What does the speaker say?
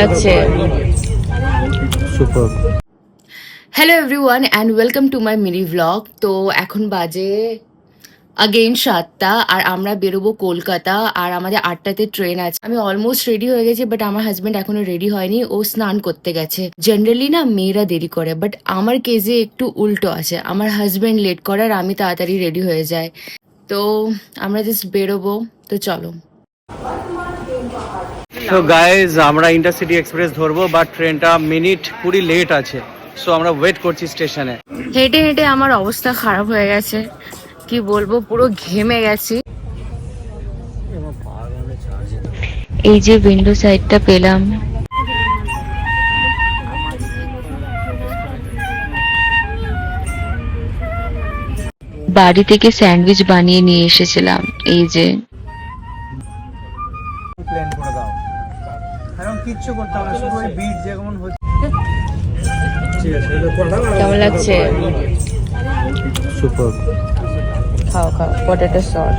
লাগছে? Super. Hello everyone and welcome to my mini vlog তো এখন বাজে আগেইন সাতটা আর আমরা বেরোবো কলকাতা আর আমাদের আটটাতে ট্রেন আছে। আমি অলমোস্ট রেডি হয়ে গেছি বাট আমার হাজব্যান্ড এখনও রেডি হয়নি। ও স্নান করতে গেছে। জেনারেলি না মেয়েরা দেরি করে বাট আমার কেজে একটু উল্টো আছে। আমার হাজব্যান্ড লেট করে আর আমি তাড়াতাড়ি রেডি হয়ে যাই। তো আমরা জাস্ট বেরোবো। তো চলো। তো গাইজ আমরা ইন্টারসিটি এক্সপ্রেস ধরবো বাট ট্রেনটা মিনিট কুড়ি লেট আছে। সো আমরা ওয়েট করছি স্টেশনে হেঁটে হেঁটে আমার অবস্থা খারাপ হয়ে গেছে। কি বলব পুরো ঘেমে গেছি। এই যে উইন্ডো সাইডটা পেলাম। বাড়ি থেকে স্যান্ডউইচ বানিয়ে নিয়ে এসেছিলাম এই যে। প্ল্যান করে দাও। এখন কিচ্ছু করতে হবে না শুধু ওই বিট যেমন হচ্ছে। কেমন লাগছে? সুপার। খাও খাও পটেটো সস